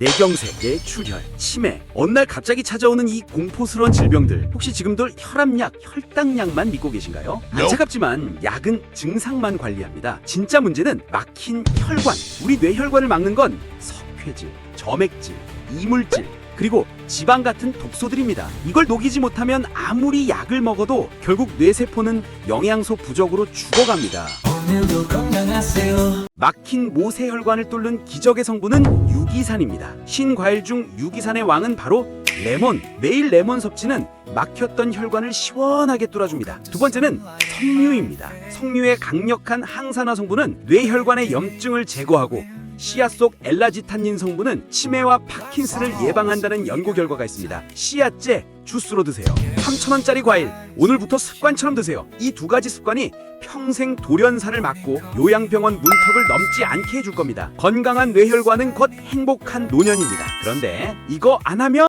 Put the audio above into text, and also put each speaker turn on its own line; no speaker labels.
뇌경색, 뇌출혈, 치매, 어느 날 갑자기 찾아오는 이 공포스러운 질병들 혹시 지금도 혈압약, 혈당약만 믿고 계신가요? 안타깝지만 약은 증상만 관리합니다. 진짜 문제는 막힌 혈관. 우리 뇌혈관을 막는 건 석회질, 점액질, 이물질, 그리고 지방 같은 독소들입니다. 이걸 녹이지 못하면 아무리 약을 먹어도 결국 뇌세포는 영양소 부족으로 죽어갑니다.
건강하세요
막힌 모세혈관을 뚫는 기적의 성분은 유기산입니다. 신과일 중 유기산의 왕은 바로 레몬. 매일 레몬 섭취는 막혔던 혈관을 시원하게 뚫어줍니다. 두 번째는 석류입니다. 석류의 강력한 항산화 성분은 뇌혈관의 염증을 제거하고 씨앗 속 엘라지탄닌 성분은 치매와 파킨스를 예방한다는 연구 결과가 있습니다. 씨앗제 주스로 드세요. 3,000원짜리 과일 오늘부터 습관처럼 드세요. 이 두 가지 습관이 평생 돌연사를 막고 요양병원 문턱을 넘지 않게 해줄 겁니다. 건강한 뇌혈관은 곧 행복한 노년입니다. 그런데 이거 안 하면